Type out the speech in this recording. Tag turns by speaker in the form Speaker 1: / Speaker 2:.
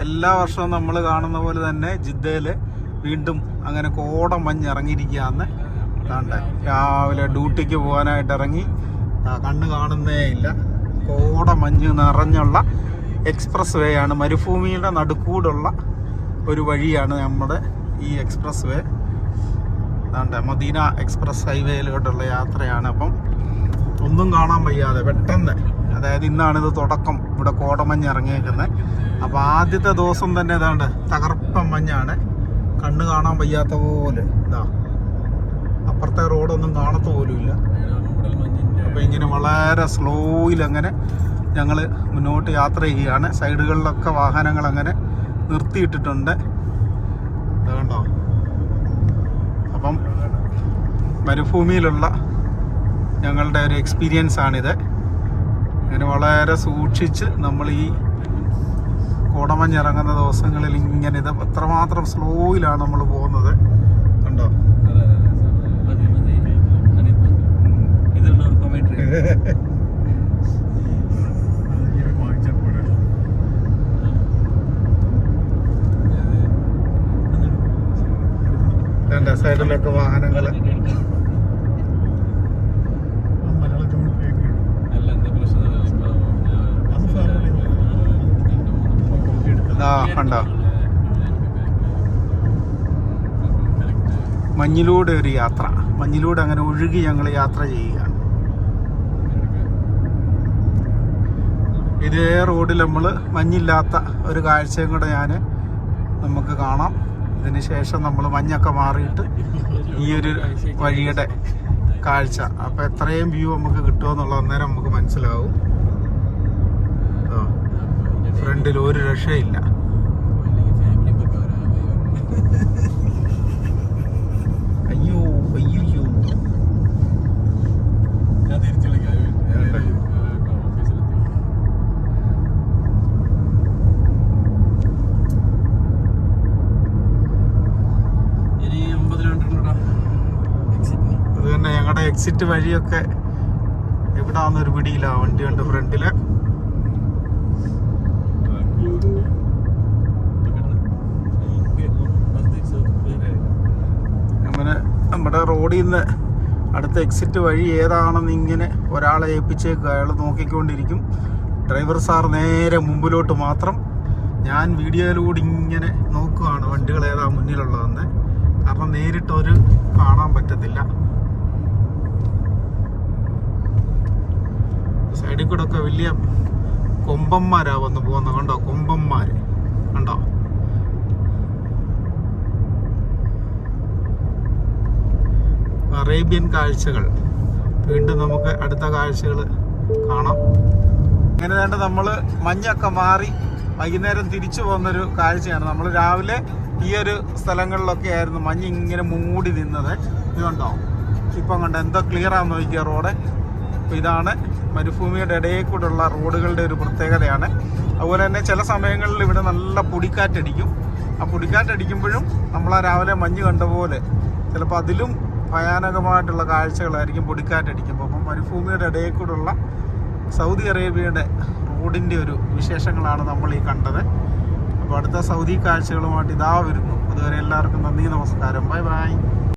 Speaker 1: എല്ലാ വർഷവും നമ്മൾ കാണുന്ന പോലെ തന്നെ ജിദ്ദയിൽ വീണ്ടും അങ്ങനെ കോട മഞ്ഞ് ഇറങ്ങിയിരിക്കുകയെന്ന് കണ്ട് രാവിലെ ഡ്യൂട്ടിക്ക് പോകാനായിട്ട് ഇറങ്ങി. കണ്ണ് കാണുന്നേ ഇല്ല. കോട മഞ്ഞ് നിറഞ്ഞുള്ള എക്സ്പ്രസ് വേ ആണ്. മരുഭൂമിയുടെ നടുക്കൂടുള്ള ഒരു വഴിയാണ് നമ്മുടെ ഈ എക്സ്പ്രസ് വേ. അതാണ്ട് മദീന എക്സ്പ്രസ് ഹൈവേയിലോട്ടുള്ള യാത്രയാണ് അപ്പം. ഒന്നും കാണാൻ വയ്യാതെ പെട്ടെന്ന്. അതായത് ഇന്നാണ് ഇത് തുടക്കം. ഇവിടെ കോടമഞ്ഞ് ഇറങ്ങിയേക്കുന്നത് അപ്പോൾ ആദ്യത്തെ ദിവസം തന്നെ ഇതാണ്ട് തകർപ്പൻ മഞ്ഞാണ്. കണ്ണ് കാണാൻ വയ്യാത്ത പോലെ ഇതാ. അപ്പുറത്തെ റോഡൊന്നും കാണത്ത പോലും ഇല്ല. അപ്പോൾ ഇങ്ങനെ വളരെ സ്ലോയിൽ അങ്ങനെ ഞങ്ങൾ മുന്നോട്ട് യാത്ര ചെയ്യുകയാണ് സൈഡുകളിലൊക്കെ വാഹനങ്ങൾ അങ്ങനെ നിർത്തിയിട്ടിട്ടുണ്ട്. കണ്ടോ? അപ്പം മരുഭൂമിയിലുള്ള ഞങ്ങളുടെ ഒരു എക്സ്പീരിയൻസ് ആണിത്. അങ്ങനെ വളരെ സൂക്ഷിച്ച് നമ്മൾ ഈ കോടമഞ്ഞിറങ്ങുന്ന ദിവസങ്ങളിൽ ഇങ്ങനെ ഇത് എത്രമാത്രം സ്ലോയിലാണ് നമ്മൾ പോകുന്നത്. കണ്ടോ? സൈഡിലൊക്കെ വാഹനങ്ങൾ ആ മഞ്ഞിലൂടെ ഒരു യാത്ര. മഞ്ഞിലൂടെ അങ്ങനെ ഒഴുകി ഞങ്ങൾ യാത്ര ചെയ്യുകയാണ്. ഇതേ റോഡിൽ നമ്മൾ മഞ്ഞില്ലാത്ത ഒരു കാഴ്ചയും കൂടെ ഞാൻ നമുക്ക് കാണാം. ഇതിന് ശേഷം നമ്മൾ മഞ്ഞൊക്കെ മാറിയിട്ട് ഈ ഒരു വഴിയുടെ കാഴ്ച. അപ്പോൾ എത്രയും വ്യൂ നമുക്ക് കിട്ടുമെന്നുള്ള അന്നേരം നമുക്ക് മനസ്സിലാവും. ഫ്രണ്ടിൽ ഒരു രക്ഷയില്ല. അയ്യോ അയ്യോ. അത് തന്നെ ഞങ്ങളുടെ എക്സിറ്റ് വഴിയൊക്കെ എവിടാന്നൊരു പിടിയില്ല. വണ്ടി ഉണ്ട് ഫ്രണ്ടിൽ. അങ്ങനെ നമ്മുടെ റോഡിൽ നിന്ന് അടുത്ത എക്സിറ്റ് വഴി ഏതാണെന്ന് ഇങ്ങനെ ഒരാളെ ഏൽപ്പിച്ചേക്കുക അയാൾ നോക്കിക്കൊണ്ടിരിക്കും. ഡ്രൈവർ സാർ നേരെ മുമ്പിലോട്ട് മാത്രം ഞാൻ വീഡിയോയിലൂടെ ഇങ്ങനെ നോക്കുകയാണ് വണ്ടികൾ ഏതാ മുന്നിലുള്ളതെന്ന്. കാരണം നേരിട്ടൊരു കാണാൻ പറ്റത്തില്ല. സൈഡിൽ കൂടെ ഒക്കെ വലിയ കൊമ്പന്മാരാ വന്ന് പോകുന്നത് കണ്ടോ? കൊമ്പന്മാര്. കണ്ടോ? അറേബ്യൻ കാഴ്ചകൾ. വീണ്ടും നമുക്ക് അടുത്ത കാഴ്ചകൾ കാണാം. അങ്ങനെ വേണ്ട നമ്മൾ മഞ്ഞൊക്കെ മാറി വൈകുന്നേരം തിരിച്ചു പോകുന്നൊരു കാഴ്ചയാണ്. നമ്മൾ രാവിലെ ഈ ഒരു സ്ഥലങ്ങളിലൊക്കെ ആയിരുന്നു മഞ്ഞ് ഇങ്ങനെ മൂടി നിന്നത്. ഇതുണ്ടോ ഇപ്പം കണ്ടോ? എന്തോ ക്ലിയർ ആണെന്ന് നോക്കിയ റോഡ്. അപ്പോൾ ഇതാണ് മരുഭൂമിയുടെ ഇടയിൽ കൂടെയുള്ള റോഡുകളുടെ ഒരു പ്രത്യേകതയാണ്. അതുപോലെ തന്നെ ചില സമയങ്ങളിൽ ഇവിടെ നല്ല പൊടിക്കാറ്റടിക്കും. ആ പൊടിക്കാറ്റടിക്കുമ്പോഴും നമ്മൾ ആ രാവിലെ മഞ്ഞ് കണ്ട പോലെ ചിലപ്പോൾ അതിലും ഭയാനകമായിട്ടുള്ള കാഴ്ചകളായിരിക്കും പൊടിക്കാറ്റടിക്കുമ്പോൾ. അപ്പം മരുഭൂമിയുടെ ഇടയിൽ കൂടെയുള്ള സൗദി അറേബ്യയുടെ റോഡിന്റെ ഒരു വിശേഷങ്ങളാണ് നമ്മൾ ഈ കണ്ടത്. അപ്പോൾ അടുത്ത സൗദി കാഴ്ചകളുമായിട്ട് ഇതാ വരുന്നു. അതുവരെ എല്ലാവർക്കും നന്ദി നമസ്കാരം. Bye bye.